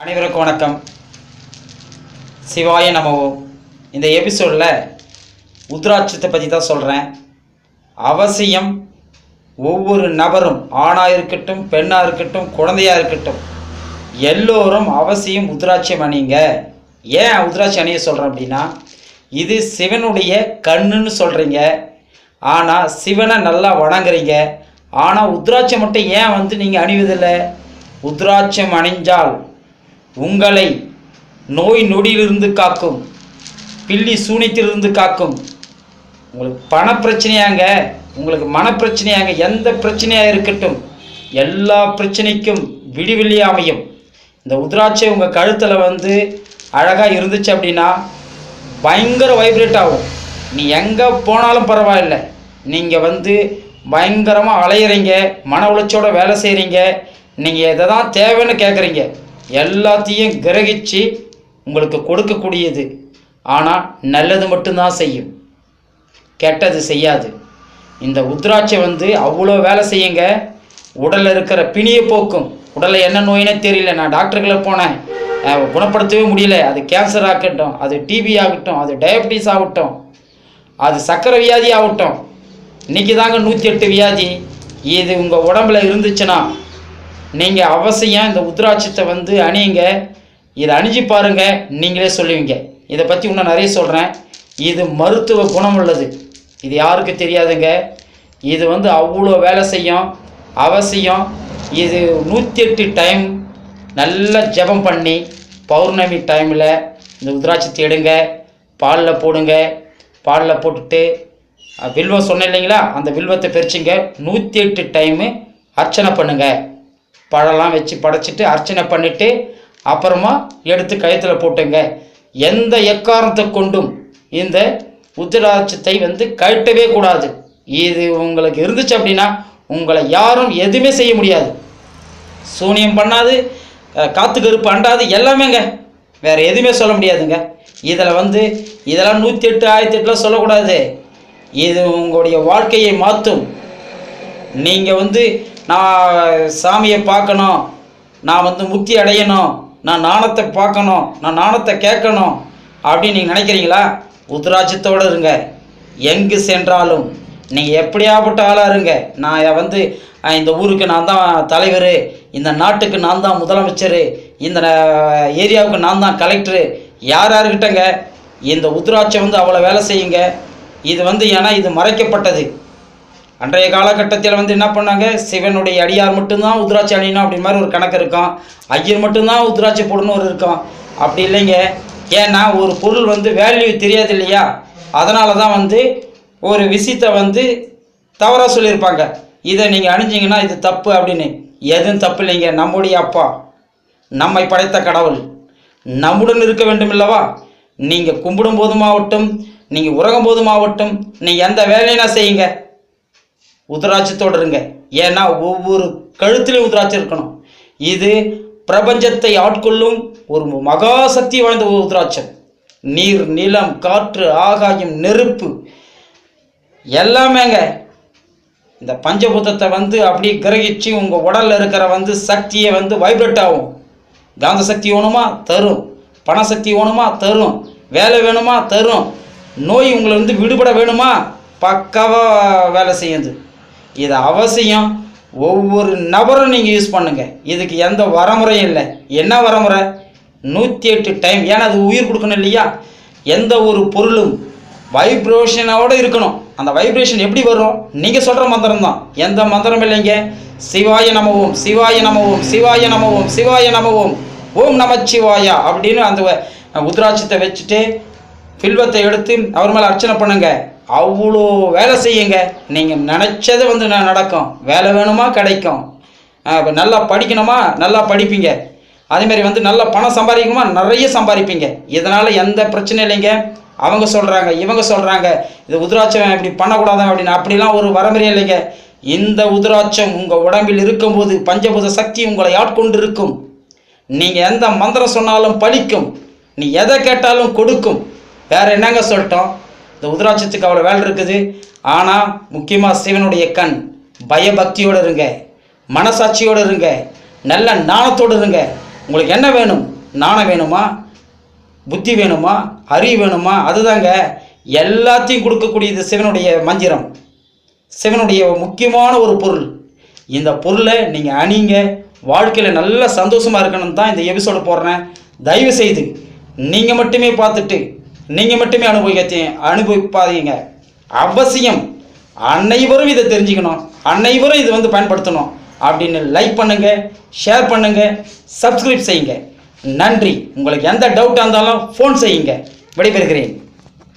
அனைவருக்கும் வணக்கம். சிவாய நமவோ இந்த எபிசோடில் உத்ராட்சத்தை பற்றி தான் சொல்கிறேன் அவசியம் ஒவ்வொரு நபரும் ஆணாக இருக்கட்டும் பெண்ணாக இருக்கட்டும் குழந்தையாக இருக்கட்டும் எல்லோரும் அவசியம் உத்ராட்சியம் அணியுங்க ஏன் உத்ராட்சி அணிய சொல்கிறேன் அப்படின்னா இது சிவனுடைய கண்ணுன்னு சொல்கிறீங்க ஆனால் சிவனை நல்லா வணங்குறீங்க. ஆனால் உத்ராட்சம் மட்டும் ஏன் வந்து நீங்கள் அணிவதில்லை? உத்ராட்சம் அணிஞ்சால் உங்களை நோய் நொடியிலிருந்து காக்கும் பில்லி சூனித்திலிருந்து காக்கும். உங்களுக்கு பண பிரச்சனையாங்க உங்களுக்கு மனப்பிரச்சனையாங்க எந்த பிரச்சனையாக இருக்கட்டும் எல்லா பிரச்சனைக்கும் விடிவெள்ளி அமையும். இந்த உதிராட்சை உங்கள் கழுத்தில் வந்து அழகாக இருந்துச்சு அப்படின்னா பயங்கர வைப்ரேட் ஆகும். நீ எங்கே போனாலும் பரவாயில்லை. நீங்கள் வந்து பயங்கரமாக அலையிறீங்க மன உளைச்சோட வேலை செய்கிறீங்க நீங்கள் எதை தான் தேவைன்னு கேட்குறீங்க எல்லாத்தையும் கிரகிச்சு உங்களுக்கு கொடுக்கக்கூடியது. ஆனால் நல்லது மட்டும்தான் செய்யும். கெட்டது செய்யாது. இந்த உத்ராட்சை வந்து அவ்வளோ வேலை செய்யுங்க. உடலில் இருக்கிற பிணியை போக்கும். உடலில் என்ன நோயினே தெரியல. நான் டாக்டர்களை போனேன். குணப்படுத்தவே முடியல. அது கேன்சர் ஆகட்டும் அது டிபி ஆகட்டும் அது டயபிட்டிஸ் ஆகட்டும் அது சக்கரை வியாதி ஆகட்டும். இன்றைக்கி தாங்க நூற்றி எட்டு வியாதி. இது உங்கள் உடம்புல இருந்துச்சுன்னா நீங்கள் அவசியம் இந்த உத்ராட்சத்தை வந்து அணியுங்க. இதை அணிஞ்சு பாருங்கள் நீங்களே சொல்லுவீங்க. இதை பற்றி இன்னும் நிறைய சொல்கிறேன் இது மருத்துவ குணம் உள்ளது. இது யாருக்கு தெரியாதுங்க. இது வந்து அவ்வளோ வேலை செய்யும். அவசியம். இது நூற்றி எட்டு டைம் நல்லா ஜெபம் பண்ணி பௌர்ணமி டைமில் இந்த உத்ராட்சத்தை எடுங்க. பாலில் போடுங்க. பாலில் போட்டுட்டு வில்வம் சொன்னேன் இல்லைங்களா? அந்த வில்வத்தை பிரிச்சுங்க நூற்றி எட்டு டைமு அர்ச்சனை பண்ணுங்கள் பழம்லாம் வச்சு படைச்சிட்டு அர்ச்சனை பண்ணிவிட்டு அப்புறமா எடுத்து கயத்தில் போட்டுங்க. எந்த எக்காரணத்தை கொண்டும் இந்த உத்திராட்சத்தை வந்து கழட்டவே கூடாது. இது உங்களுக்கு இருந்துச்சு அப்படின்னா உங்களை யாரும் எதுவுமே செய்ய முடியாது. சூனியம் பண்ணாது காற்று காத்து கருப்பு அண்டாது எல்லாமேங்க. வேறு எதுவுமே சொல்ல முடியாதுங்க. இதில் வந்து இதெல்லாம் நூற்றி எட்டு ஆயிரத்தி எட்டுலாம் சொல்லக்கூடாது. இது உங்களுடைய வாழ்க்கையை மாற்றும். நீங்கள் வந்து நான் சாமியை பார்க்கணும். நான் வந்து முக்தி அடையணும். நான் நாணத்தை பார்க்கணும். நான் நாணத்தை கேட்கணும். அப்படின்னு நீங்கள் நினைக்கிறீங்களா? உத்ராஜ்யத்தோடு இருங்க. எங்கு சென்றாலும். நீங்கள் எப்படியாப்பட்ட ஆளாக இருங்க. நான் வந்து இந்த ஊருக்கு நான் தான் தலைவர். இந்த நாட்டுக்கு நான் தான் முதலமைச்சர். இந்த ஏரியாவுக்கு நான் தான் கலெக்டரு. யார் யாருக்கிட்டங்க இந்த உத்ராட்சம் வந்து அவ்வளோ வேலை செய்யுங்க. இது வந்து ஏன்னா இது மறைக்கப்பட்டது. அன்றைய காலகட்டத்தில் வந்து என்ன பண்ணாங்க? சிவனுடைய அடியார் மட்டும்தான் உத்ராட்சி அணியணும் அப்படின் மாதிரி ஒரு கணக்கு இருக்கும். ஐயர் மட்டும்தான் உத்ராட்சி போடணும் ஒரு இருக்கும். அப்படி இல்லைங்க. ஏன்னா ஒரு பொருள் வந்து வேல்யூ தெரியாது இல்லையா? அதனால தான் வந்து ஒரு விஷயத்தை வந்து தவறாக சொல்லியிருப்பாங்க. இதை நீங்கள் அணிஞ்சிங்கன்னா இது தப்பு அப்படின்னு. எதுவும் தப்பு இல்லைங்க. நம்முடைய அப்பா நம்மை படைத்த கடவுள். நம்முடன் இருக்க வேண்டும் இல்லவா நீங்கள் கும்பிடும் போதுமாகட்டும் நீங்கள் உறங்கும் போதுமாகட்டும் நீங்கள் எந்த வேலையினா செய்யுங்க. உத்ராட்சத்தோடு இருங்க. ஏன்னா ஒவ்வொரு கழுத்திலையும் உத்ராட்சம் இருக்கணும். இது பிரபஞ்சத்தை ஆட்கொள்ளும் ஒரு மகா சக்தி வாய்ந்த ஒரு நீர் நிலம் காற்று ஆகாயம் நெருப்பு எல்லாமேங்க இந்த பஞ்சபூதத்தை வந்து அப்படியே கிரகிச்சு உங்கள் உடலில் இருக்கிற வந்து சக்தியை வந்து வைப்ரேட் ஆகும். காந்த சக்தி வேணுமா? தரும். பணசக்தி வேணுமா? தரும். வேலை வேணுமா? தரும். நோய் உங்களை வந்து விடுபட வேணுமா? பக்காவாக வேலை செய்யுது. இது அவசியம். ஒவ்வொரு நபரும் நீங்கள் யூஸ் பண்ணுங்கள் இதுக்கு எந்த வரமுறையும் இல்லை. என்ன வரமுறை? நூற்றி எட்டு டைம் ஏன்னா அது உயிர் கொடுக்கணும் இல்லையா? எந்த ஒரு பொருளும் வைப்ரேஷனோடு இருக்கணும். அந்த வைப்ரேஷன் எப்படி வரும்? நீங்கள் சொல்கிற மந்திரம் தான். எந்த மந்திரம் இல்லைங்க? சிவாய நமவோம் சிவாய நமவோம் சிவாய நமவோம் சிவாய நமவோம். ஓம் நமச்சிவாயா அப்படின்னு அந்த வ- உத்ராட்சத்தை வச்சுட்டு பில்வத்தை எடுத்து அவர் மேலே அர்ச்சனை பண்ணுங்கள் அவ்வளோ வேலை செய்யுங்க. நீங்கள் நினச்சது வந்து நான் நடக்கும். வேலை வேணுமா? கிடைக்கும். இப்போ நல்லா படிக்கணுமா? நல்லா படிப்பீங்க. அதேமாரி வந்து நல்லா பணம் சம்பாதிக்கணுமா? நிறைய சம்பாதிப்பீங்க. இதனால் எந்த பிரச்சனையும் இல்லைங்க. அவங்க சொல்கிறாங்க இவங்க சொல்கிறாங்க இது உதிராட்சம் இப்படி பண்ணக்கூடாது அப்படின்னு. அப்படிலாம் ஒரு வரமுறை இல்லைங்க. இந்த உதிராட்சம் உங்கள் உடம்பில் இருக்கும்போது பஞ்சபூத சக்தி உங்களை ஆட்கொண்டு இருக்கும் நீங்கள் எந்த மந்திரம் சொன்னாலும் பலிக்கும் நீ எதை கேட்டாலும் கொடுக்கும். வேறு என்னங்க சொல்லிட்டோம்? இந்த உதராட்சத்துக்கு அவ்வளோ வேலை இருக்குது. ஆனால் முக்கியமாக சிவனுடைய கண் பயபக்தியோடு இருங்க மனசாட்சியோடு இருங்க நல்ல நாணத்தோடு இருங்க. உங்களுக்கு என்ன வேணும்? நாணம் வேணுமா? புத்தி வேணுமா? அறிவு வேணுமா? அதுதாங்க எல்லாத்தையும் கொடுக்கக்கூடியது சிவனுடைய மந்திரம். சிவனுடைய முக்கியமான ஒரு பொருள். இந்த பொருளை நீங்கள் அணிங்க. வாழ்க்கையில் நல்ல சந்தோஷமாக இருக்கணும் தான் இந்த எபிசோடு போடுறேன். தயவு செய்து நீங்கள் மட்டுமே பார்த்துட்டு நீங்கள் மட்டுமே அனுபவிக்க அனுபவிப்பாதீங்க. அவசியம். அனைவரும் இதை தெரிஞ்சுக்கணும். அனைவரும் இதை வந்து பயன்படுத்தணும். அப்படின்னு லைக் பண்ணுங்கள் ஷேர் பண்ணுங்கள் சப்ஸ்கிரைப் செய்யுங்க. நன்றி. உங்களுக்கு எந்த டவுட்டாக இருந்தாலும் ஃபோன் செய்யுங்க. விடைபெறுகிறேன்.